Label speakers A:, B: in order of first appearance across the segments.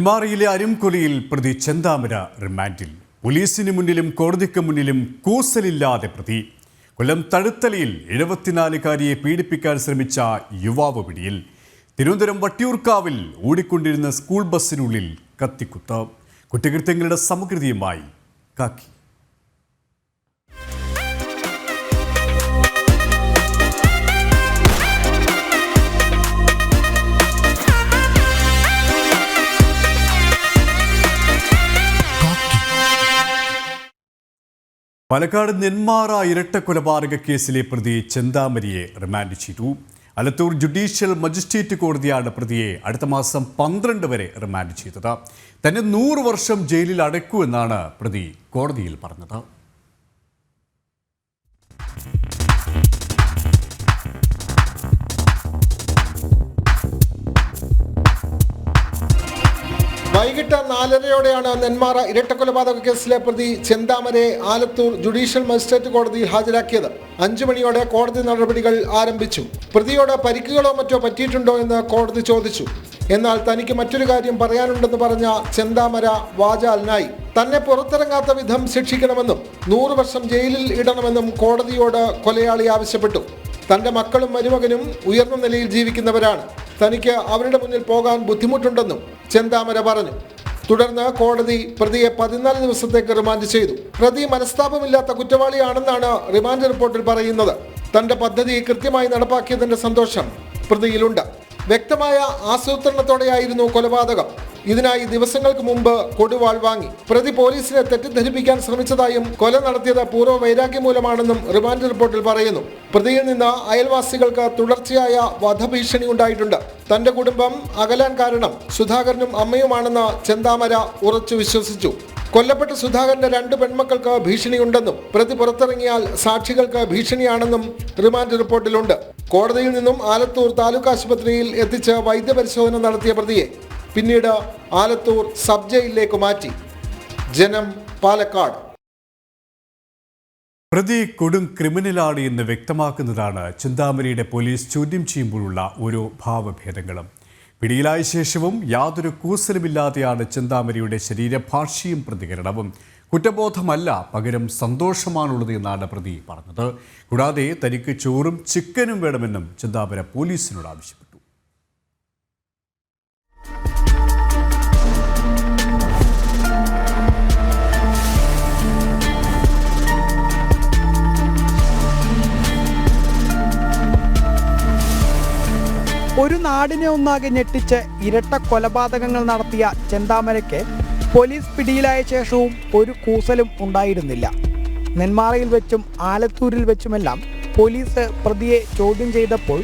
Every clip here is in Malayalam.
A: നെന്മാറയിലെ അരുംകൊലയിൽ പ്രതി ചെന്താമര റിമാൻഡിൽ പോലീസിന് മുന്നിലും കോടതിക്ക് മുന്നിലും കൂസലില്ലാതെ പ്രതി കൊല്ലം തഴുത്തലയിൽ എഴുപത്തിനാലുകാരിയെ പീഡിപ്പിക്കാൻ ശ്രമിച്ച യുവാവ് പിടിയിൽ തിരുവനന്തപുരം വട്ടിയൂർക്കാവിൽ ഓടിക്കൊണ്ടിരുന്ന സ്കൂൾ ബസ്സിനുള്ളിൽ കത്തിക്കുത്ത് കുറ്റകൃത്യങ്ങളുടെ സമകൃതിയുമായി കാക്കി പാലക്കാട് നെന്മാറ കൊലപാതക കേസിലെ പ്രതി ചെന്താമരിയെ റിമാൻഡ് ചെയ്തു അലത്തൂർ ജുഡീഷ്യൽ മജിസ്ട്രേറ്റ് കോടതിയാണ് പ്രതിയെ അടുത്ത മാസം പന്ത്രണ്ട് വരെ റിമാൻഡ് ചെയ്തത് തന്നെ നൂറ് വർഷം ജയിലിൽ അടയ്ക്കൂ എന്നാണ് പ്രതി കോടതിയിൽ പറഞ്ഞത്
B: വൈകിട്ട് നാലരയോടെയാണ് നെന്മാറ ഇരട്ടക്കൊലപാതക കേസിലെ പ്രതി ചെന്താമരെ ആലത്തൂർ ജുഡീഷ്യൽ മജിസ്ട്രേറ്റ് കോടതിയിൽ ഹാജരാക്കിയത് അഞ്ചു മണിയോടെ കോടതി നടപടികൾ ആരംഭിച്ചു പ്രതിയോട് പരിക്കുകളോ മറ്റോ പറ്റിയിട്ടുണ്ടോ എന്ന് കോടതി ചോദിച്ചു എന്നാൽ തനിക്ക് മറ്റൊരു കാര്യം പറയാനുണ്ടെന്ന് പറഞ്ഞ ചെന്താമര വാചാലിനായി തന്നെ പുറത്തിറങ്ങാത്ത വിധം ശിക്ഷിക്കണമെന്നും നൂറു വർഷം ജയിലിൽ ഇടണമെന്നും കോടതിയോട് കൊലയാളി ആവശ്യപ്പെട്ടു തന്റെ മക്കളും മരുമകനും ഉയർന്ന നിലയിൽ ജീവിക്കുന്നവരാണ് തനിക്ക് അവരുടെ മുന്നിൽ പോകാൻ ബുദ്ധിമുട്ടുണ്ടെന്നും ചെന്താമര പറഞ്ഞു തുടർന്ന് കോടതി പ്രതിയെ പതിനാല് ദിവസത്തേക്ക് റിമാൻഡ് ചെയ്തു പ്രതി മനസ്താപമില്ലാത്ത കുറ്റവാളിയാണെന്നാണ് റിമാൻഡ് റിപ്പോർട്ടിൽ പറയുന്നത് തന്റെ പദ്ധതി കൃത്യമായി നടപ്പാക്കിയതിന്റെ സന്തോഷം പ്രതിയിലുണ്ട് വ്യക്തമായ ആസൂത്രണത്തോടെയായിരുന്നു കൊലപാതകം ഇതിനായി ദിവസങ്ങൾക്ക് മുമ്പ് കൊടുവാൾ വാങ്ങി പ്രതി പോലീസിനെ തെറ്റിദ്ധരിപ്പിക്കാൻ ശ്രമിച്ചതായും കൊല നടത്തിയത് പൂർവ്വ വൈരാഗ്യം മൂലമാണെന്നും റിമാൻഡ് റിപ്പോർട്ടിൽ പറയുന്നു പ്രതിയിൽ നിന്ന് അയൽവാസികൾക്ക് തുടർച്ചയായ വധഭീഷണി ഉണ്ടായിട്ടുണ്ട് തന്റെ കുടുംബം അകലാൻ കാരണം സുധാകരനും അമ്മയുമാണെന്ന് ചെന്താമര ഉറച്ചു വിശ്വസിച്ചു കൊല്ലപ്പെട്ട സുധാകരന്റെ രണ്ട് പെൺമക്കൾക്ക് ഭീഷണിയുണ്ടെന്നും പ്രതി പുറത്തിറങ്ങിയാൽ സാക്ഷികൾക്ക് ഭീഷണിയാണെന്നും റിമാൻഡ് റിപ്പോർട്ടിലുണ്ട് കോടതിയിൽ നിന്നും ആലത്തൂർ താലൂക്ക് ആശുപത്രിയിൽ എത്തിച്ച് വൈദ്യപരിശോധന നടത്തിയ പ്രതിയെ പിന്നീട് ആലത്തൂർ സബ് ജയിലിലേക്ക് മാറ്റി ജനം പാലക്കാട്
A: പ്രതി കൊടും ക്രിമിനലാണ് എന്ന് വ്യക്തമാക്കുന്നതാണ് ചിന്താമണിയുടെ പോലീസ് ചോദ്യം ചെയ്യുമ്പോഴുള്ള ഓരോ ഭാവഭേദങ്ങളും പിടിയിലായ ശേഷവും യാതൊരു കൂസലുമില്ലാതെയാണ് ചിന്താമരിയുടെ ശരീരഭാഷയും പ്രതികരണവും കുറ്റബോധമല്ല പകരം സന്തോഷമാണുള്ളത് എന്നാണ് പ്രതി പറഞ്ഞത് കൂടാതെ തനിക്ക് ചോറും ചിക്കനും വേണമെന്നും ചിന്താപര പോലീസിനോട് ആവശ്യപ്പെട്ടു
C: ഒരു നാടിനെ ഒന്നാകെ ഞെട്ടിച്ച് ഇരട്ട കൊലപാതകങ്ങൾ നടത്തിയ ചെന്താമരയ്ക്ക് പോലീസ് പിടിയിലായ ശേഷവും ഒരു കൂസലും ഉണ്ടായിരുന്നില്ല നെന്മാറയിൽ വെച്ചും ആലത്തൂരിൽ വെച്ചുമെല്ലാം പോലീസ് പ്രതിയെ ചോദ്യം ചെയ്തപ്പോൾ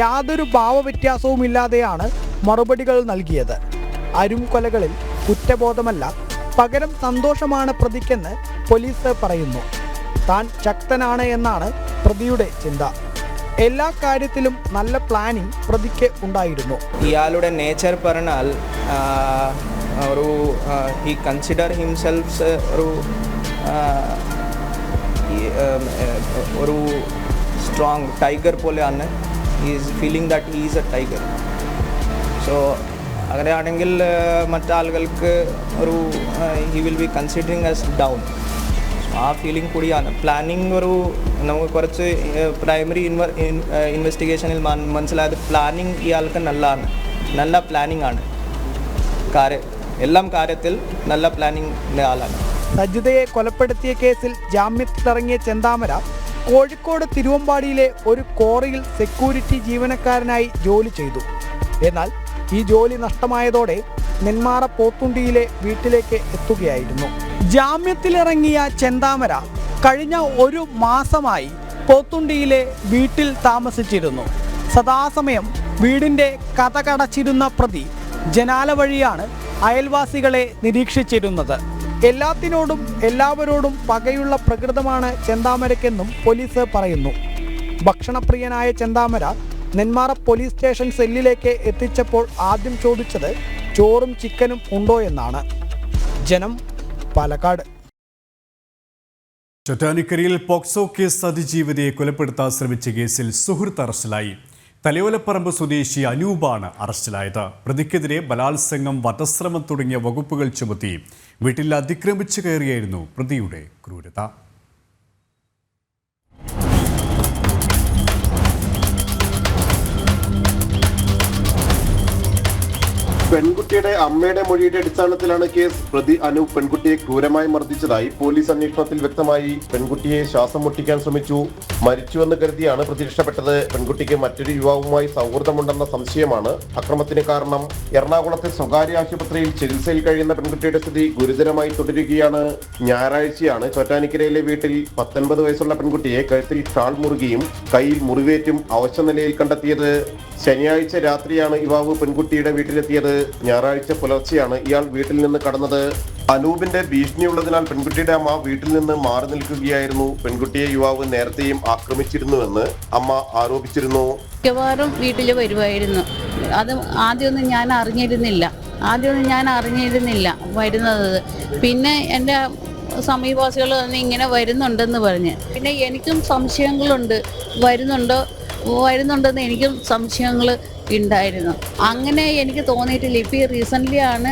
C: യാതൊരു ഭാവവ്യത്യാസവുമില്ലാതെയാണ് മറുപടികൾ നൽകിയത് അരും കൊലകളിൽ കുറ്റബോധമല്ല പകരം സന്തോഷമാണ് പ്രതിക്കെന്ന് പോലീസ് പറയുന്നു താൻ ശക്തനാണ് എന്നാണ് പ്രതിയുടെ ചിന്ത എല്ലാ കാര്യത്തിലും നല്ല പ്ലാനിംഗ് പ്രതിക്ക് ഉണ്ടായിരുന്നു
D: ഇയാളുടെ നേച്ചർ പറഞ്ഞാൽ ഒരു ഹി കൺസിഡർ ഹിംസെൽഫ്സ് ഒരു ഒരു സ്ട്രോങ് ടൈഗർ പോലെയാണ് is feeling that he's a tiger so അങ്ങനെയാണെങ്കിൽ മറ്റാളുകൾക്ക് ഒരു he will be considering as down ആ ഫീലിംഗ് കൂടിയാണ് പ്ലാനിങ് ഒരു നമുക്ക് കുറച്ച് പ്രൈമറി ഇൻവ ഇൻവെസ്റ്റിഗേഷനിൽ മനസ്സിലായത് പ്ലാനിങ് ഇയാൾക്ക് നല്ലതാണ് നല്ല പ്ലാനിങ് ആണ് കാര്യം എല്ലാം കാര്യത്തിൽ നല്ല പ്ലാനിംഗ് ആളാണ്
C: സജിതയെ കൊലപ്പെടുത്തിയ കേസിൽ ജാമ്യത്തിലിറങ്ങിയ ചെന്താമര കോഴിക്കോട് തിരുവമ്പാടിയിലെ ഒരു കോറിയിൽ സെക്യൂരിറ്റി ജീവനക്കാരനായി ജോലി ചെയ്തു എന്നാൽ ഈ ജോലി നഷ്ടമായതോടെ നെന്മാറ പോത്തുണ്ടിയിലെ വീട്ടിലേക്ക് എത്തുകയായിരുന്നു ജാമ്യത്തിലിറങ്ങിയ ചെന്താമര കഴിഞ്ഞ ഒരു മാസമായി പോത്തുണ്ടിയിലെ വീട്ടിൽ താമസിച്ചിരുന്നു സദാസമയം വീടിന്റെ കഥകടച്ചിരുന്ന പ്രതി ജനാല വഴിയാണ് അയൽവാസികളെ നിരീക്ഷിച്ചിരുന്നത് എല്ലാത്തിനോടും എല്ലാവരോടും പകയുള്ള പ്രകൃതമാണ് ചെന്താമരക്കെന്നും പോലീസ് പറയുന്നു ഭക്ഷണപ്രിയനായ ചെന്താമര നെന്മാറ പോലീസ് സ്റ്റേഷൻ സെല്ലിലേക്ക് എത്തിച്ചപ്പോൾ ആദ്യം ചോദിച്ചത് ചോറും ചിക്കനും ഉണ്ടോ എന്നാണ് ജനം പാലക്കാട്
A: ചൊറ്റാനിക്കരയിൽ പോക്സോ കേസ് അതിജീവിതയെ കൊലപ്പെടുത്താൻ ശ്രമിച്ച കേസിൽ സുഹൃത്ത് അറസ്റ്റിലായി തലയോലപ്പറമ്പ് സ്വദേശി അനൂപാണ് അറസ്റ്റിലായത് പ്രതിക്കെതിരെ ബലാത്സംഗം വധശ്രമം തുടങ്ങിയ വകുപ്പുകൾ ചുമത്തി വീട്ടിൽ അതിക്രമിച്ചു കയറിയായിരുന്നു പ്രതിയുടെ ക്രൂരത
E: പെൺകുട്ടിയുടെ അമ്മയുടെ മൊഴിയുടെ അടിസ്ഥാനത്തിലാണ് കേസ് പ്രതി അനു പെൺകുട്ടിയെ ക്രൂരമായി മർദ്ദിച്ചതായി പോലീസ് അന്വേഷണത്തിൽ വ്യക്തമായി പെൺകുട്ടിയെ ശ്വാസം മുട്ടിക്കാൻ ശ്രമിച്ചു മരിച്ചുവെന്ന് കരുതിയാണ് പ്രതി രക്ഷപ്പെട്ടത് പെൺകുട്ടിക്ക് മറ്റൊരു യുവാവുമായി സൗഹൃദമുണ്ടെന്ന സംശയമാണ് അക്രമത്തിന് കാരണം എറണാകുളത്തെ സ്വകാര്യ ആശുപത്രിയിൽ ചികിത്സയിൽ കഴിയുന്ന പെൺകുട്ടിയുടെ സ്ഥിതി ഗുരുതരമായി തുടരുകയാണ് ഞായറാഴ്ചയാണ് ചോറ്റാനിക്കരയിലെ വീട്ടിൽ പത്തൊൻപത് വയസ്സുള്ള പെൺകുട്ടിയെ കഴുത്തിൽ ഷാൾ മുറുകിയും കയ്യിൽ മുറിവേറ്റും അവശ്യ നിലയിൽ കണ്ടെത്തിയത് ശനിയാഴ്ച രാത്രിയാണ് യുവാവ് പെൺകുട്ടിയുടെ വീട്ടിലെത്തിയത് ഞായറാഴ്ച പുലർച്ചെയാണ് ഇയാൾ വീട്ടിൽ നിന്ന് കടന്നത് അനൂപിന്റെ ഭീഷണിയുള്ളതിനാൽ പെൺകുട്ടിയുടെ അമ്മ വീട്ടിൽ നിന്ന് മാറി നിൽക്കുകയായിരുന്നു പെൺകുട്ടിയെ യുവാവ് നേരത്തെയും ആക്രമിച്ചിരുന്നുവെന്ന് അമ്മ ആരോപിച്ചിരുന്നു
F: മിക്കവാറും വീട്ടിൽ വരുമായിരുന്നു അത് ആദ്യമൊന്നും ഞാൻ അറിഞ്ഞിരുന്നില്ല ആദ്യമൊന്നും ഞാൻ അറിഞ്ഞിരുന്നില്ല വരുന്നത് പിന്നെ എൻ്റെ സമീപവാസികൾ തന്നെ ഇങ്ങനെ വരുന്നുണ്ടെന്ന് പറഞ്ഞ് പിന്നെ എനിക്കും സംശയങ്ങളുണ്ട് വരുന്നുണ്ടോ വരുന്നുണ്ടെന്ന് എനിക്കും സംശയങ്ങൾ ഉണ്ടായിരുന്നു അങ്ങനെ എനിക്ക് തോന്നിയിട്ടില്ല ഇപ്പോൾ ഈ റീസെൻ്റ്ലി ആണ്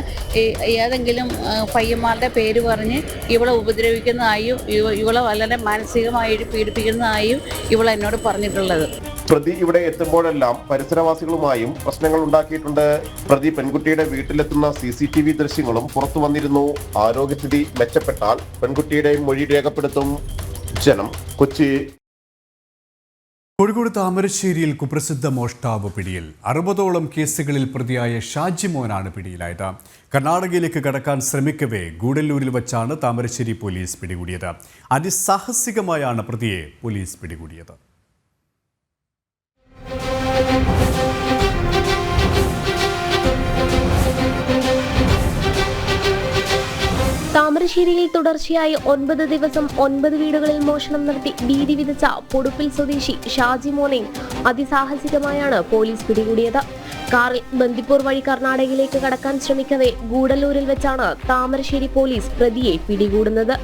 F: ഏതെങ്കിലും പയ്യന്മാരുടെ പേര് പറഞ്ഞ് ഇവളെ ഉപദ്രവിക്കുന്നതായും ഇവളെ വളരെ മാനസികമായി പീഡിപ്പിക്കുന്നതായും ഇവൾ എന്നോട് പറഞ്ഞിട്ടുള്ളത്
E: പ്രതി ഇവിടെ എത്തുമ്പോഴെല്ലാം പരിസരവാസികളുമായും പ്രശ്നങ്ങൾ ഉണ്ടാക്കിയിട്ടുണ്ട് പ്രതി പെൺകുട്ടിയുടെ വീട്ടിലെത്തുന്ന സി സി ടി വി ദൃശ്യങ്ങളും പുറത്തു വന്നിരുന്നു ആരോഗ്യസ്ഥിതി മെച്ചപ്പെട്ടാൽ പെൺകുട്ടിയുടെയും മൊഴി രേഖപ്പെടുത്തും ജനം കൊച്ചി
A: കോഴിക്കോട് താമരശ്ശേരിയിൽ കുപ്രസിദ്ധ മോഷ്ടാവ് പിടിയിൽ അറുപതോളം കേസുകളിൽ പ്രതിയായ ഷാജി മോനാണ് പിടിയിലായത് കർണാടകയിലേക്ക് കടക്കാൻ ശ്രമിക്കവേ ഗൂഡല്ലൂരിൽ വച്ചാണ് താമരശ്ശേരി പോലീസ് പിടികൂടിയത് അതിസാഹസികമായാണ് പ്രതിയെ പോലീസ് പിടികൂടിയത്
G: താമരശ്ശേരിയിൽ തുടർച്ചയായി ഒൻപത് ദിവസം ഒൻപത് വീടുകളിൽ മോഷണം നടത്തി ഭീതി വിതച്ച പൊടുപ്പിൽ സ്വദേശി ഷാജി മോനെ അതിസാഹസികമായാണ് പോലീസ് പിടികൂടിയത് കാറിൽ ബന്ദിപ്പൂർ വഴി കർണാടകയിലേക്ക് കടക്കാൻ ശ്രമിക്കവേ ഗൂഡല്ലൂരിൽ വെച്ചാണ് താമരശ്ശേരി പോലീസ് പ്രതിയെ പിടികൂടുന്നത്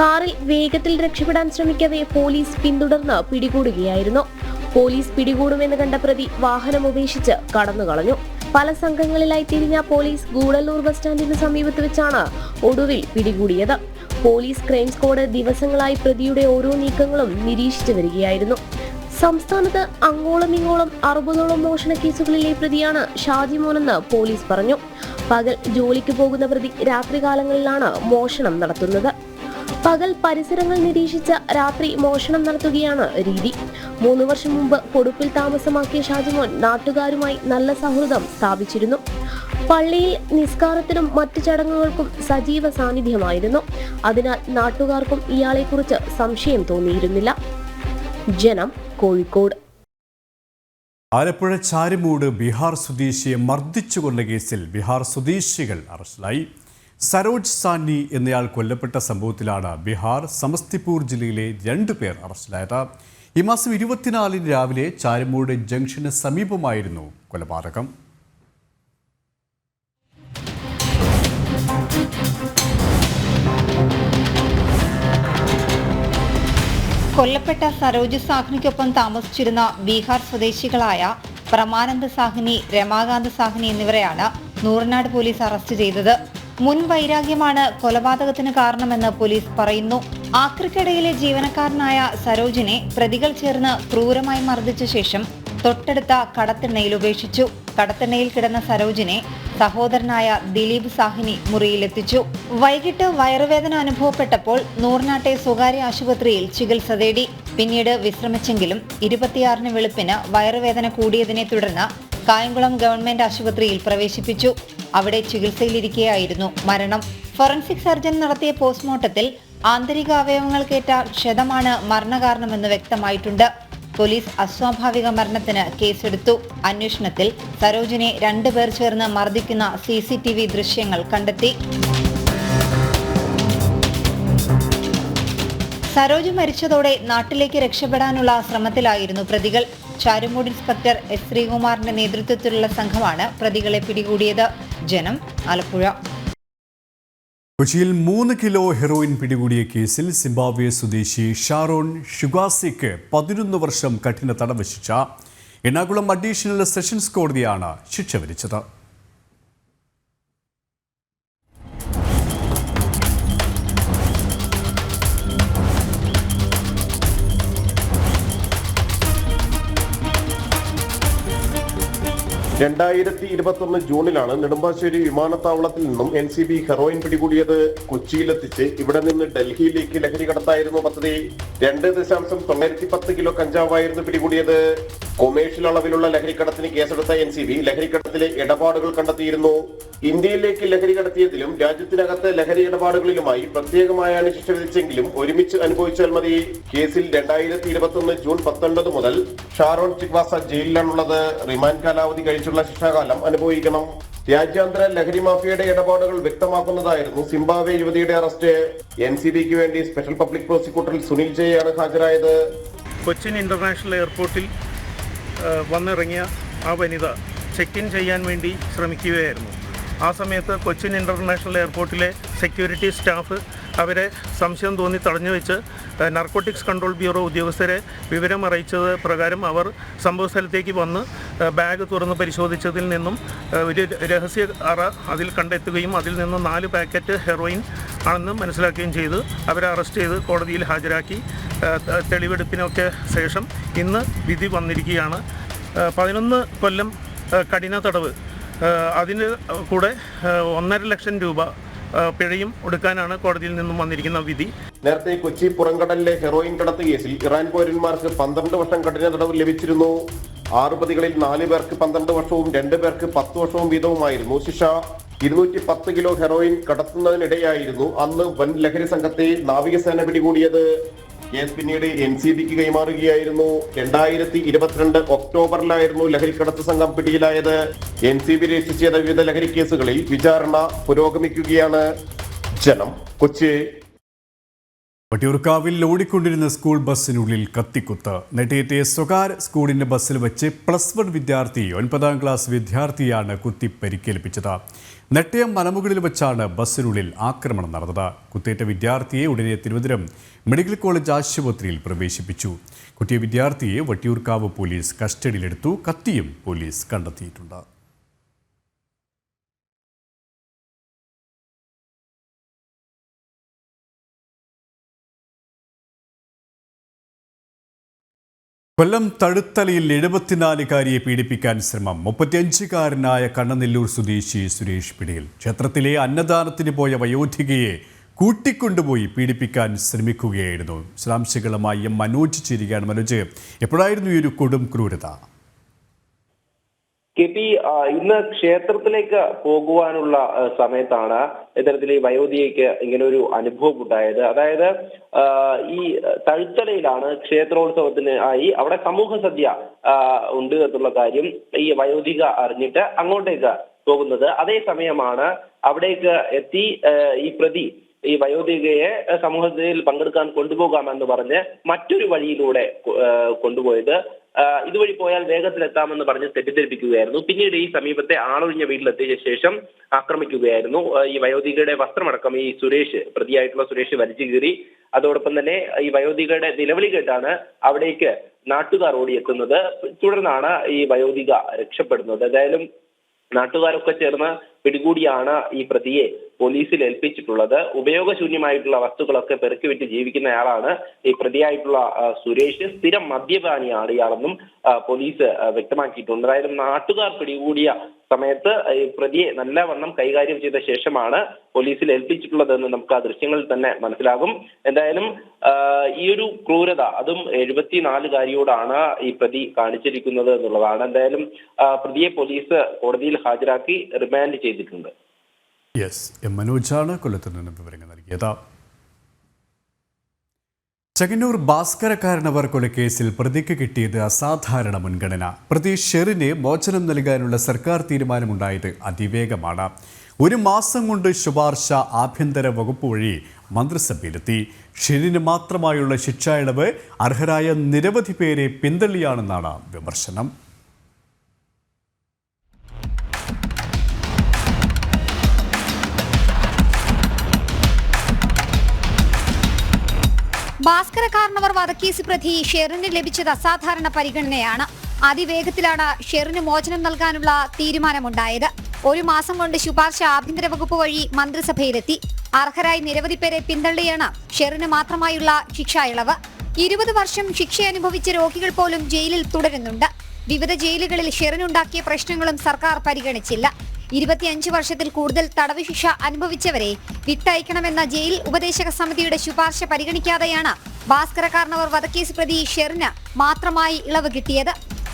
G: കാറിൽ വേഗത്തിൽ രക്ഷപ്പെടാൻ ശ്രമിക്കവേ പോലീസ് പിന്തുടർന്ന് പിടികൂടുകയായിരുന്നു പോലീസ് പിടികൂടുമെന്ന് കണ്ട പ്രതി വാഹനം ഉപേക്ഷിച്ച് കടന്നുകളഞ്ഞു പല സംഘങ്ങളിലായി തിരിഞ്ഞ പോലീസ് ഗൂഡല്ലൂർ ബസ് സ്റ്റാൻഡിന് സമീപത്ത് വെച്ചാണ് ഒടുവിൽ പിടികൂടിയത് പോലീസ് ക്രൈം സ്ക്വാഡ് ദിവസങ്ങളായി പ്രതിയുടെ ഓരോ നീക്കങ്ങളും നിരീക്ഷിച്ചു വരികയായിരുന്നു സംസ്ഥാനത്ത് അങ്ങോളം ഇങ്ങോളം അറുപതോളം മോഷണ കേസുകളിലെ പ്രതിയാണ് ഷാജിമോനെന്ന് പോലീസ് പറഞ്ഞു പകൽ ജോലിക്ക് പോകുന്ന പ്രതി രാത്രികാലങ്ങളിലാണ് മോഷണം നടത്തുന്നത് പകൽ പരിസരങ്ങൾ നിരീക്ഷിച്ച് രാത്രി മോഷണം നടത്തുകയാണ് രീതി മൂന്ന് വർഷം മുമ്പ് പൊടുപ്പിൽ താമസമാക്കിയ ഷാജിമോൻ നാട്ടുകാരുമായി നല്ല സൗഹൃദം സ്ഥാപിച്ചിരുന്നു പള്ളിയിൽ നിസ്കാരത്തിനും മറ്റു ചടങ്ങുകൾക്കും സജീവ സാന്നിധ്യമായിരുന്നു അതിനാൽ നാട്ടുകാർക്കും ഇയാളെക്കുറിച്ച് സംശയം തോന്നിയിരുന്നില്ല ജനം കോഴിക്കോട്
A: ആലപ്പുഴ ചാരിമൂട് ബീഹാർ സ്വദേശിയെ മർദ്ദിച്ചുകൊണ്ട കേസിൽ ബീഹാർ സ്വദേശികൾ അറസ്റ്റിലായി സരോജ് സാനി എന്നയാൾ കൊല്ലപ്പെട്ട സംഭവത്തിലാണ് ബീഹാർ സമസ്തിപൂർ ജില്ലയിലെ രണ്ട് പേർ അറസ്റ്റിലായത് ഈ മാസം ഇരുപത്തിനാലിന് രാവിലെ ചാരമൂട് ജംഗ്ഷന് സമീപമായിരുന്നു കൊലപാതകം
G: കൊല്ലപ്പെട്ട സരോജ് സാഹ്നിക്കൊപ്പം താമസിച്ചിരുന്ന ബീഹാർ സ്വദേശികളായ പ്രമാനന്ദ സാഹ്നി രമാകാന്ത് സാഹ്നി എന്നിവരെയാണ് നൂറിനാട് പോലീസ് അറസ്റ്റ് ചെയ്തത് മുൻ വൈരാഗ്യമാണ് കൊലപാതകത്തിന് കാരണമെന്ന് പോലീസ് പറയുന്നു ആക്രിക്കടയിലെ ജീവനക്കാരനായ സരോജിനെ പ്രതികൾ ചേർന്ന് ക്രൂരമായി മർദ്ദിച്ച ശേഷം തൊട്ടടുത്ത കടത്തെണ്ണയിൽ ഉപേക്ഷിച്ചു കടത്തെണ്ണയിൽ കിടന്ന സരോജിനെ സഹോദരനായ ദിലീപ് സാഹിനി മുറിയിലെത്തിച്ചു വൈകിട്ട് വയറുവേദന അനുഭവപ്പെട്ടപ്പോൾ നൂറിനാട്ടെ സ്വകാര്യ ആശുപത്രിയിൽ ചികിത്സ തേടി പിന്നീട് വിശ്രമിച്ചെങ്കിലും ഇരുപത്തിയാറിന് വെളുപ്പിന് വയറുവേദന കൂടിയതിനെ തുടർന്ന് കായംകുളം ഗവൺമെന്റ് ആശുപത്രിയിൽ പ്രവേശിപ്പിച്ചു അവിടെ ചികിത്സയിലിരിക്കെയായിരുന്നു മരണം ഫോറൻസിക് സർജൻ നടത്തിയ പോസ്റ്റ്മോർട്ടത്തിൽ ആന്തരിക അവയവങ്ങൾക്കേറ്റ ക്ഷതമാണ് മരണകാരണമെന്ന് വ്യക്തമായിട്ടുണ്ട് പോലീസ് അസ്വാഭാവിക മരണത്തിന് കേസെടുത്തു അന്വേഷണത്തിൽ സരോജിനെ രണ്ടുപേർ ചേർന്ന് മർദ്ദിക്കുന്ന സി സി ടി വി ദൃശ്യങ്ങൾ കണ്ടെത്തി സരോജ് മരിച്ചതോടെ നാട്ടിലേക്ക് രക്ഷപ്പെടാനുള്ള ശ്രമത്തിലായിരുന്നു പ്രതികൾ ചാരുമൂട് ഇൻസ്പെക്ടർ എസ് ശ്രീകുമാറിന്റെ നേതൃത്വത്തിലുള്ള സംഘമാണ് പ്രതികളെ പിടികൂടിയത് ജനം ആലപ്പുഴ
A: കൊച്ചിയിൽ മൂന്ന് കിലോ ഹെറോയിൻ പിടികൂടിയ കേസിൽ സിംബാബ്വെ സ്വദേശി ഷാറോൺ ഷുഗാസിക്ക് പതിനൊന്ന് വർഷം കഠിന തടവ് ശിക്ഷ എറണാകുളം അഡീഷണൽ സെഷൻസ് കോടതിയാണ് ശിക്ഷ വിധിച്ചത്
E: രണ്ടായിരത്തി ഇരുപത്തൊന്ന് ജൂണിലാണ് നെടുമ്പാശ്ശേരി വിമാനത്താവളത്തിൽ നിന്നും എൻ സി ബി ഹെറോയിൻ പിടികൂടിയത് കൊച്ചിയിലെത്തിച്ച് ഇവിടെ നിന്ന് ഡൽഹിയിലേക്ക് ലഹരി കടത്തായിരുന്നു പദ്ധതി രണ്ട് ദശാംശം തൊള്ളായിരത്തി പത്ത് കിലോ കഞ്ചാവായിരുന്നു പിടികൂടിയത് കൊമേഴ്ഷ്യൽ അളവിലുള്ള ലഹരിക്കടത്തിന് കേസെടുത്ത എൻ സി ബി ലഹരിക്കടത്തിലെ ഇടപാടുകൾ കണ്ടെത്തിയിരുന്നു ഇന്ത്യയിലേക്ക് ലഹരി കടത്തിയതിലും രാജ്യത്തിനകത്തെ ലഹരി ഇടപാടുകളിലുമായി പ്രത്യേകമായാണ് ശിക്ഷ വിധിച്ചെങ്കിലും ഒരുമിച്ച് അനുഭവിച്ചാൽ മതി കേസിൽ രണ്ടായിരത്തി ഇരുപത്തൊന്ന് ജൂൺ പത്തൊൻപത് മുതൽ ഷാറോൺ ചിക്വാസ ജയിലിലാണുള്ളത് റിമാൻഡ് കാലാവധി കഴിച്ചു വരെയുള്ള ശിക്ഷാകാലം അനുഭവിക്കണം രാജ്യാന്തര ലഹരി മാഫിയയുടെ ഇടപാടുകൾ വ്യക്തമാക്കുന്നതായിരുന്നു സിംബാബെ യുവതിയുടെ അറസ്റ്റ് എൻ സി ബിക്ക് വേണ്ടി സ്പെഷ്യൽ പബ്ലിക് പ്രോസിക്യൂട്ടറിൽ സുനിൽ ജയാണ് ഹാജരായത്
H: കൊച്ചിൻ ഇന്റർനാഷണൽ എയർപോർട്ടിൽ വന്നിറങ്ങിയ ആ വനിത ചെക്ക് ഇൻ ചെയ്യാൻ വേണ്ടി ശ്രമിക്കുകയായിരുന്നു ആ സമയത്ത് കൊച്ചിൻ ഇന്റർനാഷണൽ എയർപോർട്ടിലെ സെക്യൂരിറ്റി സ്റ്റാഫ് അവരെ സംശയം തോന്നി തടഞ്ഞു വെച്ച് നർക്കോട്ടിക്സ് കൺട്രോൾ ബ്യൂറോ ഉദ്യോഗസ്ഥരെ വിവരം അറിയിച്ചത് പ്രകാരം അവർ സംഭവ സ്ഥലത്തേക്ക് വന്ന് ബാഗ് തുറന്ന് പരിശോധിച്ചതിൽ നിന്നും ഒരു രഹസ്യ അറ അതിൽ കണ്ടെത്തുകയും അതിൽ നിന്നും നാല് പാക്കറ്റ് ഹെറോയിൻ ആണെന്ന് മനസ്സിലാക്കുകയും ചെയ്തു അവരെ അറസ്റ്റ് ചെയ്ത് കോടതിയിൽ ഹാജരാക്കി തെളിവെടുപ്പിനൊക്കെ ശേഷം ഇന്ന് വിധി വന്നിരിക്കുകയാണ് പതിനൊന്ന് കൊല്ലം കഠിന തടവ് അതിന് കൂടെ ഒന്നര ലക്ഷം രൂപ പിഴയും ഒടുക്കാനാണ് കോടതിയിൽ നിന്നും വന്നിരിക്കുന്ന വിധി
E: നേരത്തെ കൊച്ചി പുറംകടലിലെ ഹെറോയിൻ കടത്ത് കേസിൽ ഇറാൻ പൗരന്മാർക്ക് പന്ത്രണ്ട് വർഷം കഠിന തടവ് ലഭിച്ചിരുന്നു ആറ് പ്രതികളിൽ നാല് പേർക്ക് പന്ത്രണ്ട് വർഷവും രണ്ട് പേർക്ക് പത്ത് വർഷവും വീതവുമായിരുന്നു ശിക്ഷ ഇരുന്നൂറ്റി പത്ത് കിലോ ഹെറോയിൻ കടത്തുന്നതിനിടെയായിരുന്നു അന്ന് വൻ ലഹരി സംഘത്തെ നാവികസേന പിടികൂടിയത് കേസ് പിന്നീട് എൻ സി ബിക്ക് കൈമാറുകയായിരുന്നു രണ്ടായിരത്തി ഇരുപത്തിരണ്ട് ഒക്ടോബറിലായിരുന്നു കടത്ത് സംഘം പിടിയിലായത് എൻ സി ബി രജിസ്റ്റർ ചെയ്ത വിവിധ ലഹരി കേസുകളിൽ വിചാരണ പുരോഗമിക്കുകയാണ് ജനം കൊച്ചി
A: വട്ടിയൂർക്കാവിൽ ഓടിക്കൊണ്ടിരുന്ന സ്കൂൾ ബസ്സിനുള്ളിൽ കത്തിക്കുത്ത് നെട്ടിയേറ്റിയ സ്വകാര്യ സ്കൂളിന്റെ ബസ്സിൽ വെച്ച് പ്ലസ് വൺ വിദ്യാർത്ഥി ഒൻപതാം ക്ലാസ് വിദ്യാർത്ഥിയാണ് കുത്തി പരിക്കേൽപ്പിച്ചത് നെട്ടയം മലമുകളിൽ വെച്ചാണ് ബസ്സിനുള്ളിൽ ആക്രമണം നടന്നത് കുത്തേറ്റ വിദ്യാർത്ഥിയെ ഉടനെ തിരുവനന്തപുരം മെഡിക്കൽ കോളേജ് ആശുപത്രിയിൽ പ്രവേശിപ്പിച്ചു കുട്ടിയ വിദ്യാർത്ഥിയെ വട്ടിയൂർക്കാവ് പോലീസ് കസ്റ്റഡിയിലെടുത്തു കത്തിയും പോലീസ് കണ്ടെത്തിയിട്ടുണ്ട് കൊല്ലം തഴുത്തലയിൽ എഴുപത്തിനാലുകാരിയെ പീഡിപ്പിക്കാൻ ശ്രമം മുപ്പത്തിയഞ്ചുകാരനായ കണ്ണനെല്ലൂർ സ്വദേശി സുരേഷ് പിടിയിൽ ക്ഷേത്രത്തിലെ അന്നദാനത്തിന് പോയ വയോധികയെ കൂട്ടിക്കൊണ്ടുപോയി പീഡിപ്പിക്കാൻ ശ്രമിക്കുകയായിരുന്നു വിശദാംശങ്ങളുമായി മനോജ് ചേരുകയാണ് മനോജ് എപ്പോഴായിരുന്നു ഈ ഒരു കൊടും ക്രൂരത
I: കെ പി ഇന്ന് ക്ഷേത്രത്തിലേക്ക് പോകുവാനുള്ള സമയത്താണ് ഇത്തരത്തിൽ ഈ വയോധികയ്ക്ക് ഇങ്ങനെ ഒരു അനുഭവം ഉണ്ടായത് അതായത് ഈ തഴുത്തലയിലാണ് ക്ഷേത്രോത്സവത്തിന് ആയി അവിടെ സമൂഹ സദ്യ ഉണ്ട് എന്നുള്ള കാര്യം ഈ വയോധിക അറിഞ്ഞിട്ട് അങ്ങോട്ടേക്ക് പോകുന്നത് അതേ സമയമാണ് അവിടേക്ക് എത്തി ഈ പ്രതി ഈ വയോധികയെ സമൂഹത്തിൽ പങ്കെടുക്കാൻ കൊണ്ടുപോകാമെന്ന് പറഞ്ഞ് മറ്റൊരു വഴിയിലൂടെ കൊണ്ടുപോയത് ഇതുവഴി പോയാൽ വേഗത്തിലെത്താമെന്ന് പറഞ്ഞ് തെറ്റിദ്ധരിപ്പിക്കുകയായിരുന്നു പിന്നീട് ഈ സമീപത്തെ ആളൊഴിഞ്ഞ വീട്ടിലെത്തിയ ശേഷം ആക്രമിക്കുകയായിരുന്നു ഈ വയോധികയുടെ വസ്ത്രമടക്കം ഈ സുരേഷ് പ്രതിയായിട്ടുള്ള സുരേഷ് വലിച്ചു കീറി അതോടൊപ്പം തന്നെ ഈ വയോധികയുടെ നിലവിളി കേട്ടാണ് അവിടേക്ക് നാട്ടുകാർ ഓടിയെത്തുന്നത് തുടർന്നാണ് ഈ വയോധിക രക്ഷപ്പെടുന്നത് ഏതായാലും നാട്ടുകാരൊക്കെ ചേർന്ന് പിടികൂടിയാണ് ഈ പ്രതിയെ പോലീസിൽ ഏൽപ്പിച്ചിട്ടുള്ളത് ഉപയോഗശൂന്യമായിട്ടുള്ള വസ്തുക്കളൊക്കെ പെറുക്കിവിറ്റ് ജീവിക്കുന്നയാളാണ് ഈ പ്രതിയായിട്ടുള്ള സുരേഷ് സ്ഥിരം മദ്യപാനിയാണ് ഇയാളെന്നും പോലീസ് വ്യക്തമാക്കിയിട്ടുണ്ട് അതായത് നാട്ടുകാർ പിടികൂടിയ സമയത്ത് പ്രതിയെ നല്ല വണ്ണം കൈകാര്യം ചെയ്ത ശേഷമാണ് പോലീസിൽ ഏൽപ്പിച്ചിട്ടുള്ളതെന്ന് നമുക്ക് ആ ദൃശ്യങ്ങളിൽ തന്നെ മനസ്സിലാകും എന്തായാലും ഈ ഒരു ക്രൂരത അതും എഴുപത്തിനാലുകാരിയോടാണ് ഈ പ്രതി കാണിച്ചിരിക്കുന്നത് എന്നുള്ളതാണ് എന്തായാലും പ്രതിയെ പോലീസ് കോടതിയിൽ ഹാജരാക്കി റിമാൻഡ് ചെയ്തിട്ടുണ്ട്
A: യെസ് എം മനോജാണ് കൊല്ലത്ത് നിന്ന് വിവരങ്ങൾ നൽകിയത് ചങ്ങന്നൂർ ഭാസ്കരക്കാരനവർ കൊലക്കേസിൽ പ്രതിക്ക് കിട്ടിയത് അസാധാരണ മുൻഗണന പ്രതി ഷെറിന് മോചനം നൽകാനുള്ള സർക്കാർ തീരുമാനമുണ്ടായത് അതിവേഗമാണ് ഒരു മാസം കൊണ്ട് ശുപാർശ ആഭ്യന്തര വകുപ്പ് വഴി മന്ത്രിസഭയിലെത്തി ഷെറിന് മാത്രമായുള്ള ശിക്ഷ ഇളവ് അർഹരായ നിരവധി പേരെ പിന്തള്ളിയാണെന്നാണ് വിമർശനം
G: ഭാസ്കര കാർണവർ വധക്കേസ് പ്രതി ഷെറിന് ലഭിച്ചത് അസാധാരണ പരിഗണനയാണ് അതിവേഗത്തിലാണ് ഷെറിന് മോചനം നൽകാനുള്ള തീരുമാനമുണ്ടായത് ഒരു മാസം കൊണ്ട് ശുപാർശ ആഭ്യന്തര വകുപ്പ് വഴി മന്ത്രിസഭയിലെത്തി അർഹരായി നിരവധി പേരെ പിന്തള്ളിയാണ് ഷെറിന് മാത്രമായുള്ള ശിക്ഷാ ഇളവ് ഇരുപത് വർഷം ശിക്ഷ അനുഭവിച്ച രോഗികൾ പോലും ജയിലിൽ തുടരുന്നുണ്ട് വിവിധ ജയിലുകളിൽ ഷെറിനുണ്ടാക്കിയ പ്രശ്നങ്ങളും സർക്കാർ പരിഗണിച്ചില്ല ഇരുപത്തിയഞ്ച് വർഷത്തിൽ കൂടുതൽ തടവ് ശിക്ഷ അനുഭവിച്ചവരെ വിട്ടയക്കണമെന്ന ജയിൽ ഉപദേശക സമിതിയുടെ ശുപാർശ പരിഗണിക്കാതെയാണ് ഭാസ്കര കാരണവർ വധക്കേസ് പ്രതി ഷെറിന് മാത്രമായി ഇളവ് കിട്ടിയത്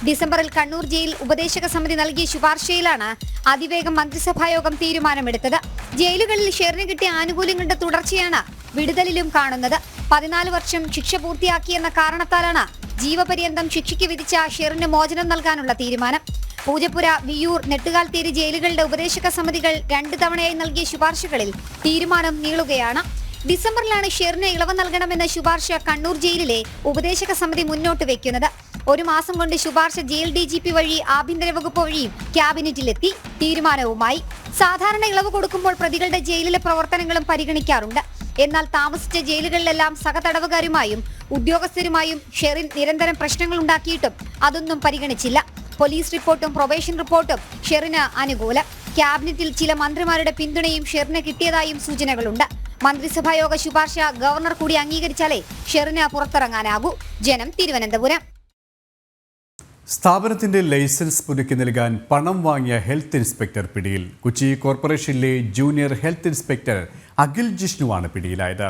G: ഡിസംബറിൽ കണ്ണൂർ ജയിൽ ഉപദേശക സമിതി നൽകിയ ശുപാർശയിലാണ് അതിവേഗം മന്ത്രിസഭായോഗം തീരുമാനമെടുത്തത് ജയിലുകളിൽ ഷെറിന് കിട്ടിയ ആനുകൂല്യങ്ങളുടെ തുടർച്ചയാണ് വിടുതലിലും കാണുന്നത് പതിനാല് വർഷം ശിക്ഷ പൂർത്തിയാക്കിയെന്ന കാരണത്താലാണ് ജീവപര്യന്തം ശിക്ഷയ്ക്ക് വിധിച്ച ഷെറിന് മോചനം നൽകാനുള്ള തീരുമാനം പൂജപ്പുര വിയൂർ നെട്ടുകാൽത്തേരി ജയിലുകളുടെ ഉപദേശക സമിതികൾ രണ്ടു തവണയായി നൽകിയ ശുപാർശകളിൽ തീരുമാനം നീളുകയാണ് ഡിസംബറിലാണ് ഷെറിന് ഇളവ് നൽകണമെന്ന ശുപാർശ കണ്ണൂർ ജയിലിലെ ഉപദേശക സമിതി മുന്നോട്ട് വെക്കുന്നത് ഒരു മാസം കൊണ്ട് ശുപാർശ ജയിൽ ഡി ജി പി വഴി ആഭ്യന്തര വകുപ്പ് വഴിയും ക്യാബിനറ്റിലെത്തി തീരുമാനവുമായി സാധാരണ ഇളവ് കൊടുക്കുമ്പോൾ പ്രതികളുടെ ജയിലിലെ പ്രവർത്തനങ്ങളും പരിഗണിക്കാറുണ്ട് എന്നാൽ താമസിച്ച ജയിലുകളിലെല്ലാം സഹതടവുകാരുമായും ഉദ്യോഗസ്ഥരുമായും ഷെറിൻ നിരന്തരം പ്രശ്നങ്ങൾ ഉണ്ടാക്കിയിട്ടും അതൊന്നും പരിഗണിച്ചില്ല പോലീസ് റിപ്പോർട്ടും പ്രൊബേഷൻ റിപ്പോർട്ടും ഷെറിന് അനുകൂലം ക്യാബിനറ്റിൽ ചില മന്ത്രിമാരുടെ പിന്തുണയും ഷെറിന് കിട്ടിയതായും സൂചനകളുണ്ട് മന്ത്രിസഭായോഗ ശുപാർശ ഗവർണർ കൂടി അംഗീകരിച്ചാലേ ഷെറിന് പുറത്തിറങ്ങാനാകൂ ജനം തിരുവനന്തപുരം
A: സ്ഥാപനത്തിന്റെ ലൈസൻസ് പുതുക്കി നൽകാൻ പണം വാങ്ങിയ ഹെൽത്ത് ഇൻസ്പെക്ടർ പിടിയിൽ കൊച്ചി കോർപ്പറേഷനിലെ ജൂനിയർ ഹെൽത്ത് ഇൻസ്പെക്ടർ അഖിൽ ജിഷ്ണുവാണ് പിടിയിലായത്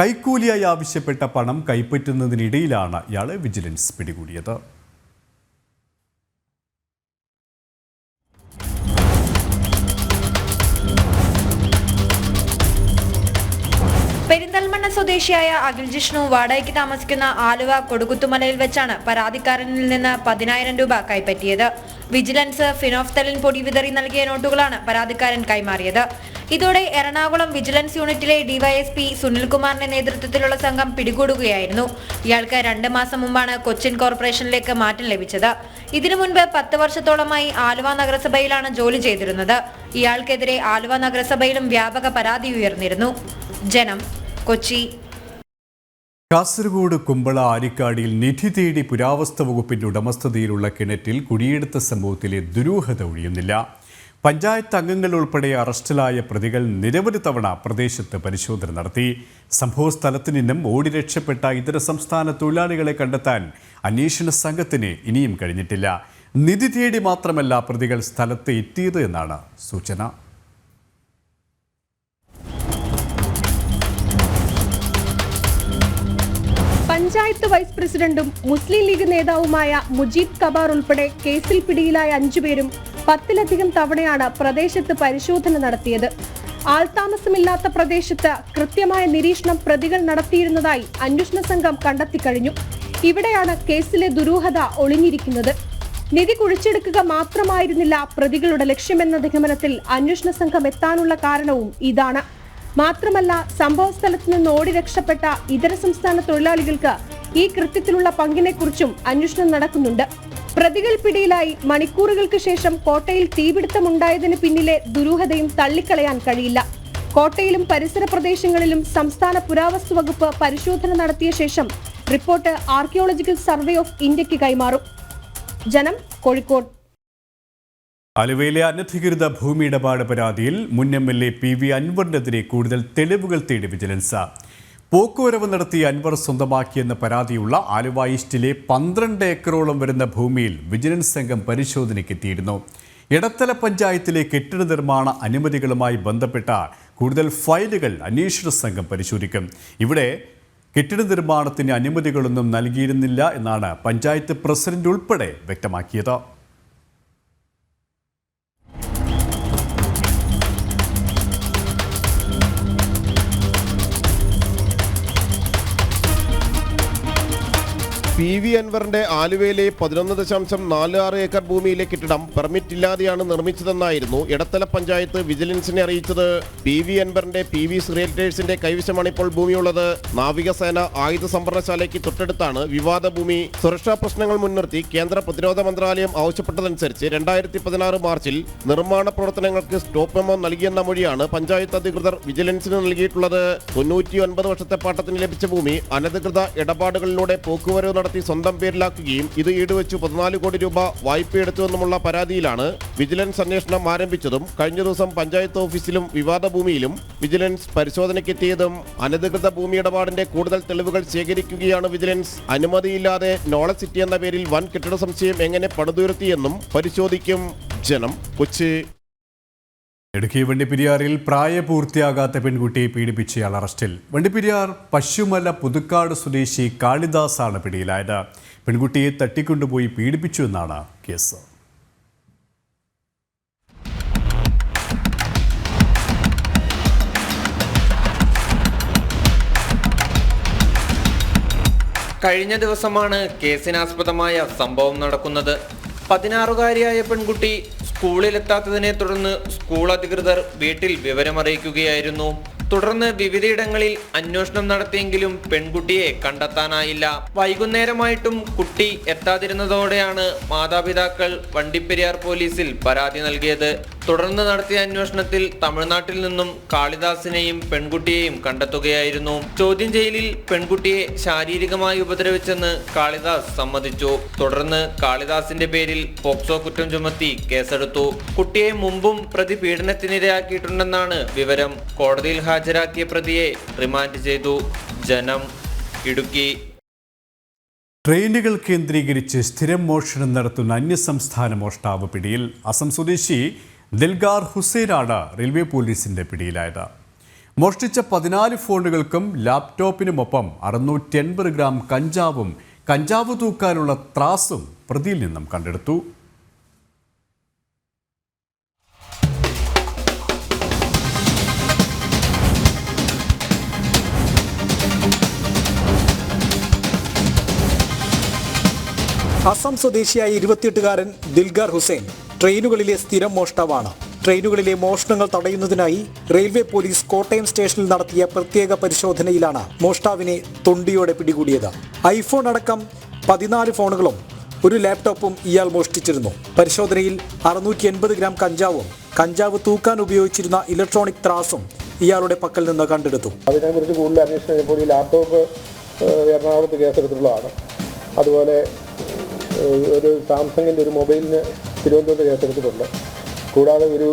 A: കൈക്കൂലിയായി ആവശ്യപ്പെട്ട പണം കൈപ്പറ്റുന്നതിനിടയിലാണ് ഇയാളെ വിജിലൻസ് പിടികൂടിയത്
G: പെരിന്തൽമണ്ണ സ്വദേശിയായ അഖിൽ ജിഷ്ണു വാടകയ്ക്ക് താമസിക്കുന്ന ആലുവ കൊടുകുത്തുമലയിൽ വെച്ചാണ് പരാതിക്കാരനിൽ നിന്ന് പതിനായിരം രൂപ കൈപ്പറ്റിയത് വിജിലൻസ് ഫിനോഫ്തലിൻ പൊടി വിതറി നൽകിയ നോട്ടുകളാണ് പരാതിക്കാരൻ കൈമാറിയത് ഇതോടെ എറണാകുളം വിജിലൻസ് യൂണിറ്റിലെ ഡിവൈഎസ്പി സുനിൽകുമാറിന്റെ നേതൃത്വത്തിലുള്ള സംഘം പിടികൂടുകയായിരുന്നു ഇയാൾക്ക് രണ്ട് മാസം മുമ്പാണ് കൊച്ചിൻ കോർപ്പറേഷനിലേക്ക് മാറ്റം ലഭിച്ചത് ഇതിനു മുൻപ് പത്ത് വർഷത്തോളമായി ആലുവ നഗരസഭയിലാണ് ജോലി ചെയ്തിരുന്നത് ഇയാൾക്കെതിരെ ആലുവ നഗരസഭയിലും വ്യാപക പരാതി ഉയർന്നിരുന്നു ജനം കൊച്ചി
A: കാസർഗോഡ് കുമ്പള ആരിക്കാടിയിൽ നിധി തേടി പുരാവസ്തു വകുപ്പിന്റെ ഉടമസ്ഥതയിലുള്ള കിണറ്റിൽ കുടിയെടുത്ത സംഭവത്തിലെ ദുരൂഹത ഒഴിയുന്നില്ല പഞ്ചായത്ത് അംഗങ്ങൾ ഉൾപ്പെടെ അറസ്റ്റിലായ പ്രതികൾ നിരവധി തവണ പ്രദേശത്ത് പരിശോധന നടത്തി സ്ഥലത്തു നിന്നും ഓടി രക്ഷപ്പെട്ട ഇതര സംസ്ഥാന തൊഴിലാളികളെ കണ്ടെത്താൻ അന്വേഷണ സംഘത്തിന് ഇനിയും കഴിഞ്ഞിട്ടില്ല നിധി തേടി മാത്രമല്ല പ്രതികൾ സ്ഥലത്ത് എത്തിയത് എന്നാണ് സൂചന
G: പഞ്ചായത്ത് വൈസ് പ്രസിഡന്റും മുസ്ലിം ലീഗ് നേതാവുമായ മുജീബ് കബാർ ഉൾപ്പെടെ കേസിൽ പിടിയിലായ അഞ്ചുപേരും പത്തിലധികം തവണയാണ് പ്രദേശത്ത് പരിശോധന നടത്തിയത് ആൾതാമസമില്ലാത്ത പ്രദേശത്ത് കൃത്യമായ നിരീക്ഷണം പ്രതികൾ നടത്തിയിരുന്നതായി അന്വേഷണ സംഘം കണ്ടെത്തിക്കഴിഞ്ഞു ഇവിടെയാണ് കേസിലെ ദുരൂഹത ഒളിഞ്ഞിരിക്കുന്നത് നിധി കുഴിച്ചെടുക്കുക മാത്രമായിരുന്നില്ല പ്രതികളുടെ ലക്ഷ്യമെന്ന നിഗമനത്തിൽ അന്വേഷണ സംഘം എത്താനുള്ള കാരണവും ഇതാണ് മാത്രമല്ല സംഭവ സ്ഥലത്ത് നിന്ന് ഓടി രക്ഷപ്പെട്ട ഇതര സംസ്ഥാന തൊഴിലാളികൾക്ക് ഈ കൃത്യത്തിലുള്ള പങ്കിനെക്കുറിച്ചും അന്വേഷണം നടക്കുന്നുണ്ട് പ്രതികൾ പിടിയിലായി മണിക്കൂറുകൾക്ക് ശേഷം കോട്ടയിൽ തീപിടുത്തമുണ്ടായതിന് പിന്നിലെ ദുരൂഹതയും തള്ളിക്കളയാൻ കഴിയില്ല കോട്ടയിലും പരിസര പ്രദേശങ്ങളിലും സംസ്ഥാന പുരാവസ്തു വകുപ്പ് പരിശോധന നടത്തിയ ശേഷം റിപ്പോർട്ട് ആർക്കിയോളജിക്കൽ സർവേ ഓഫ് ഇന്ത്യക്ക് കൈമാറും ജനം കോഴിക്കോട്
A: ആലുവയിലെ അനധികൃത ഭൂമി ഇടപാട് പരാതിയിൽ മുൻ M L A P V അൻവറിനെതിരെ കൂടുതൽ തെളിവുകൾ തേടി വിജിലൻസ് പോക്കുവരവ് നടത്തി അൻവർ സ്വന്തമാക്കിയെന്ന പരാതിയുള്ള ആലുവ ഈസ്റ്റിലെ പന്ത്രണ്ട് ഏക്കറോളം വരുന്ന ഭൂമിയിൽ വിജിലൻസ് സംഘം പരിശോധനയ്ക്കെത്തിയിരുന്നു ഇടത്തല പഞ്ചായത്തിലെ കെട്ടിട നിർമ്മാണ അനുമതികളുമായി ബന്ധപ്പെട്ട കൂടുതൽ ഫയലുകൾ അന്വേഷണ സംഘം പരിശോധിക്കും ഇവിടെ കെട്ടിട നിർമ്മാണത്തിന് അനുമതികളൊന്നും നൽകിയിരുന്നില്ല എന്നാണ് പഞ്ചായത്ത് പ്രസിഡന്റ് ഉൾപ്പെടെ വ്യക്തമാക്കിയത്
E: പി വി അൻവറിന്റെ ആലുവയിലെ പതിനൊന്ന് ദശാംശം നാല് ആറ് ഏക്കർ ഭൂമിയിലെ കെട്ടിടം പെർമിറ്റ് ഇല്ലാതെയാണ് നിർമ്മിച്ചതെന്നായിരുന്നു ഇടത്തല പഞ്ചായത്ത് വിജിലൻസിനെ അറിയിച്ചത് പി വി അൻവറിന്റെ പി വി റിയൽറ്റേഴ്സിന്റെ കൈവശമാണ് ഇപ്പോൾ ഭൂമിയുള്ളത് നാവികസേന ആയുധ സംഭരണശാലയ്ക്ക് തൊട്ടടുത്താണ് വിവാദ ഭൂമി സുരക്ഷാ പ്രശ്നങ്ങൾ മുൻനിർത്തി കേന്ദ്ര പ്രതിരോധ മന്ത്രാലയം ആവശ്യപ്പെട്ടതനുസരിച്ച് രണ്ടായിരത്തി പതിനാറ് മാർച്ചിൽ നിർമ്മാണ പ്രവർത്തനങ്ങൾക്ക് സ്റ്റോപ്പ് മെമ്മോ നൽകിയെന്ന മൊഴിയാണ് പഞ്ചായത്ത് അധികൃതർ വിജിലൻസിന് നൽകിയിട്ടുള്ളത് ഒൻപത് വർഷത്തെ പാട്ടത്തിന് ലഭിച്ച ഭൂമി അനധികൃത ഇടപാടുകളിലൂടെ പോക്കുവരവ് നടത്തി നടത്തി സ്വന്തം പേരിലാക്കുകയും ഇത് ഈടുവച്ച് പതിനാല് കോടി രൂപ വായ്പയെടുത്തുവെന്നുമുള്ള പരാതിയിലാണ് വിജിലൻസ് അന്വേഷണം ആരംഭിച്ചതും കഴിഞ്ഞ ദിവസം പഞ്ചായത്ത് ഓഫീസിലും വിവാദ ഭൂമിയിലും വിജിലൻസ് പരിശോധനയ്ക്കെത്തിയതും അനധികൃത ഭൂമി ഇടപാടിന്റെ കൂടുതൽ തെളിവുകൾ ശേഖരിക്കുകയാണ് വിജിലൻസ് അനുമതിയില്ലാതെ സിറ്റി എന്ന പേരിൽ വൻ കെട്ടിട സംശയം എങ്ങനെ പണിതുയർത്തിയെന്നും പരിശോധിക്കും ജനം കൊച്ചി
A: ഇടുക്കി വണ്ടിപ്പെരിയാറിൽ പ്രായപൂർത്തിയാകാത്ത പെൺകുട്ടിയെ പീഡിപ്പിച്ചയാൾ അറസ്റ്റിൽ വണ്ടിപ്പെരിയാർ പശുമല പുതുക്കാട് സ്വദേശി കാളിദാസാണ് പിടിയിലായത് പെൺകുട്ടിയെ തട്ടിക്കൊണ്ടുപോയി പീഡിപ്പിച്ചു എന്നാണ് കേസ്
I: കഴിഞ്ഞ ദിവസമാണ് കേസിനാസ്പദമായ സംഭവം നടക്കുന്നത് പതിനാറുകാരിയായ പെൺകുട്ടി സ്കൂളിലെത്താത്തതിനെ തുടർന്ന് സ്കൂൾ അധികൃതർ വീട്ടിൽ വിവരമറിയിക്കുകയായിരുന്നു തുടർന്ന് വിവിധയിടങ്ങളിൽ അന്വേഷണം നടത്തിയെങ്കിലും പെൺകുട്ടിയെ കണ്ടെത്താനായില്ല വൈകുന്നേരമായിട്ടും കുട്ടി എത്താതിരുന്നതോടെയാണ് മാതാപിതാക്കൾ വണ്ടിപ്പെരിയാർ പോലീസിൽ പരാതി നൽകിയത് തുടർന്ന് നടത്തിയ അന്വേഷണത്തിൽ തമിഴ്നാട്ടിൽ നിന്നും കാളിദാസിനെയും പെൺകുട്ടിയെയും കണ്ടെത്തുകയായിരുന്നു ചോദ്യം ചെയ്യലിൽ പെൺകുട്ടിയെ ശാരീരികമായി ഉപദ്രവിച്ചെന്ന് കാളിദാസ് സമ്മതിച്ചു തുടർന്ന് കാളിദാസിന്റെ പേരിൽ പോക്സോ കുറ്റം ചുമത്തി കേസെടുത്തു കുട്ടിയെ മുമ്പും പ്രതി പീഡനത്തിനിരയാക്കിയിട്ടുണ്ടെന്നാണ് വിവരം കോടതിയിൽ ഹാജരാക്കിയ പ്രതിയെ റിമാൻഡ് ചെയ്തു ജനം ഇടുക്കി
A: ട്രെയിനുകൾ കേന്ദ്രീകരിച്ച് സ്ഥിരം മോഷണം നടത്തുന്ന അന്യസംസ്ഥാന മോഷ്ടാവ് പിടിയിൽ അസം സ്വദേശി ദിൽഗാർ ഹുസൈനാണ് റെയിൽവേ പോലീസിന്റെ പിടിയിലായത് മോഷ്ടിച്ച പതിനാല് ഫോണുകൾക്കും ലാപ്ടോപ്പിനുമൊപ്പം അറുന്നൂറ്റി എൺപത് ഗ്രാം കഞ്ചാവും കഞ്ചാവ് തൂക്കാനുള്ള ത്രാസും പ്രതിയിൽ നിന്നും കണ്ടെടുത്തു അസം സ്വദേശിയായ ഇരുപത്തിയെട്ടുകാരൻ ദിൽഗാർ ഹുസൈൻ ട്രെയിനുകളിലെ സ്ഥിരം മോഷ്ടാവാണ് ട്രെയിനുകളിലെ മോഷണങ്ങൾ തടയുന്നതിനായി റെയിൽവേ പോലീസ് കോട്ടയം സ്റ്റേഷനിൽ നടത്തിയ പ്രത്യേക പരിശോധനയിലാണ് മോഷ്ടാവിനെ തൊണ്ടിയോടെ പിടികൂടിയത് ഐഫോൺ അടക്കം പതിനാല് ഫോണുകളും ഒരു ലാപ്ടോപ്പും ഇയാൾ മോഷ്ടിച്ചിരുന്നു പരിശോധനയിൽ അറുന്നൂറ്റി എൺപത് ഗ്രാം കഞ്ചാവും കഞ്ചാവ് തൂക്കാൻ ഉപയോഗിച്ചിരുന്ന ഇലക്ട്രോണിക് ത്രാസും ഇയാളുടെ പക്കൽ നിന്ന് കണ്ടെടുത്തു
J: അതിനെക്കുറിച്ച് കൂടുതൽ അന്വേഷണം കഴിഞ്ഞപ്പോൾ ഈ ലാപ്ടോപ്പ് എറണാകുളത്ത് കേസെടുത്തിട്ടുള്ളതാണ് അതുപോലെ ഒരു സാംസങ്ങിൻ്റെ ഒരു മൊബൈലിന് തിരുവനന്തപുരത്ത് ഏറ്റെടുത്തിട്ടുണ്ട് കൂടാതെ ഒരു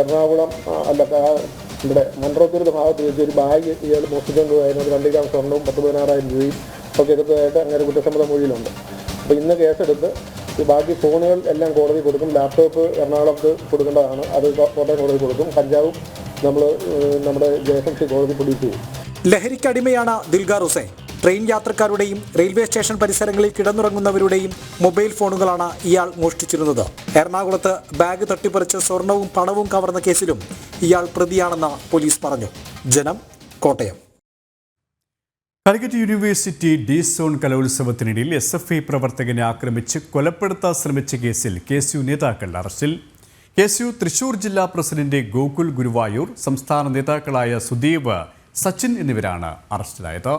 J: എറണാകുളം അല്ല ഇവിടെ മൺറോത്തൂരിന്റെ ഭാഗത്ത് വെച്ച് ഒരു ബാഗ് ഇയാൾ മോഷ്ടിച്ചുകൊണ്ട് പോയതിനകത്ത് രണ്ട് ഗ്രാം സ്വർണ്ണവും പത്ത് പതിനാറായിരം രൂപയും ഒക്കെ എടുത്തതായിട്ട് അങ്ങനെ കുറ്റസമ്മത മൊഴിയിലുണ്ട് അപ്പോൾ ഇന്ന് കേസെടുത്ത് ബാക്കി ഫോണുകൾ എല്ലാം കോടതി കൊടുക്കും ലാപ്ടോപ്പ് എറണാകുളത്ത് കൊടുക്കേണ്ടതാണ് അത് കോട്ടയം കോടതി കൊടുക്കും കഞ്ചാവും നമ്മൾ നമ്മുടെ ജയസംശി കോടതി പ്രൊഡ്യൂസ് ചെയ്യും
A: ലഹരിക്കടിമയാണ് ദിൽഗാർ ഹുസൈൻ ട്രെയിൻ യാത്രക്കാരുടെയും റെയിൽവേ സ്റ്റേഷൻ പരിസരങ്ങളിൽ കിടന്നുറങ്ങുന്നവരുടെയും മൊബൈൽ ഫോണുകളാണ് ഇയാൾ മോഷ്ടിച്ചിരുന്നത് എറണാകുളത്ത് ബാഗ് തട്ടിപ്പറിച്ച് സ്വർണവും പണവും കവർന്ന കേസിലും ഇയാൾ പ്രതിയാണെന്ന് പോലീസ് പറഞ്ഞു ജനം Kottayam Calicut university D zone കലോത്സവത്തിനിടയിൽ എസ് എഫ് ഐ പ്രവർത്തകനെ ആക്രമിച്ച് കൊലപ്പെടുത്താൻ ശ്രമിച്ച കേസിൽ കെ സി യു നേതാക്കൾ അറസ്റ്റിൽ കെ സി യു തൃശൂർ ജില്ലാ പ്രസിഡന്റ് ഗോകുൽ ഗുരുവായൂർ സംസ്ഥാന നേതാക്കളായ സുദീപ് സച്ചിൻ എന്നിവരാണ് അറസ്റ്റിലായത്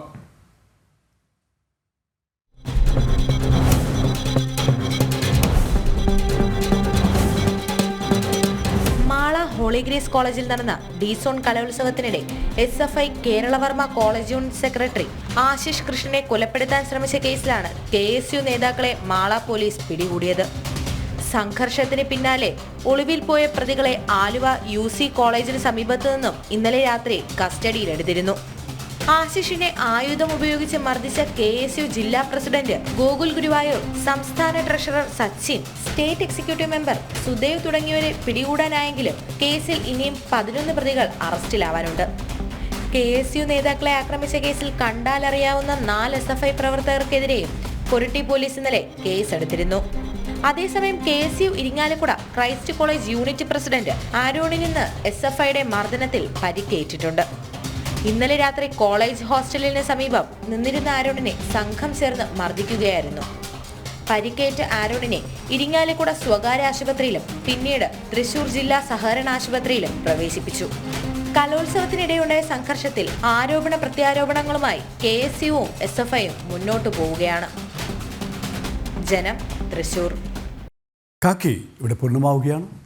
G: ഗ്രേസ് കോളേജിൽ നടന്ന സോൺ കലോത്സവത്തിനിടെ S F I Keralavarma college unit secretary Ashish കൃഷ്ണനെ കൊലപ്പെടുത്താൻ ശ്രമിച്ച കേസിലാണ് കെ എസ് യു നേതാക്കളെ മാള പോലീസ് പിടികൂടിയത് സംഘർഷത്തിന് പിന്നാലെ ഒളിവിൽ പോയ പ്രതികളെ ആലുവ യു സി കോളേജിന് സമീപത്തു നിന്നും ഇന്നലെ രാത്രി കസ്റ്റഡിയിലെടുത്തിരുന്നു ആശിഷിനെ ആയുധം ഉപയോഗിച്ച് മർദ്ദിച്ച കെ എസ് യു ജില്ലാ പ്രസിഡന്റ് ഗോകുൽ ഗുരുവായൂർ സംസ്ഥാന treasurer Sachin state executive member Sudev തുടങ്ങിയവരെ പിടികൂടാനായെങ്കിലും കേസിൽ ഇനിയും പതിനൊന്ന് പ്രതികൾ അറസ്റ്റിലാവാനുണ്ട് കെ എസ് യു നേതാക്കളെ ആക്രമിച്ച കേസിൽ കണ്ടാലറിയാവുന്ന നാല് എസ് എഫ് ഐ പ്രവർത്തകർക്കെതിരെയും കൊരട്ടി പോലീസ് ഇന്നലെ കേസെടുത്തിരുന്നു അതേസമയം K S U Irinjalakuda Christ college unit president ആരോണിൽ നിന്ന് എസ് എഫ് ഐയുടെ മർദ്ദനത്തിൽ പരിക്കേറ്റിട്ടുണ്ട് ഇന്നലെ രാത്രി കോളേജ് ഹോസ്റ്റലിന് സമീപം നിന്നിരുന്ന ആരോണിനെ സംഘം ചേർന്ന് മർദ്ദിക്കുകയായിരുന്നു പരിക്കേറ്റ ആരോണിനെ ഇരിങ്ങാലക്കുട സ്വകാര്യ ആശുപത്രിയിലും പിന്നീട് തൃശൂർ ജില്ലാ സഹകരണ ആശുപത്രിയിലും പ്രവേശിപ്പിച്ചു കലോത്സവത്തിനിടെയുണ്ടായ സംഘർഷത്തിൽ ആരോപണ പ്രത്യാരോപണങ്ങളുമായി കെ എസ് യുവും എസ് എഫ് ഐയും മുന്നോട്ടു പോവുകയാണ് ജനം തൃശൂർ കാക്കി ഇവിടെ പൂർണ്ണമാവുകയാണ്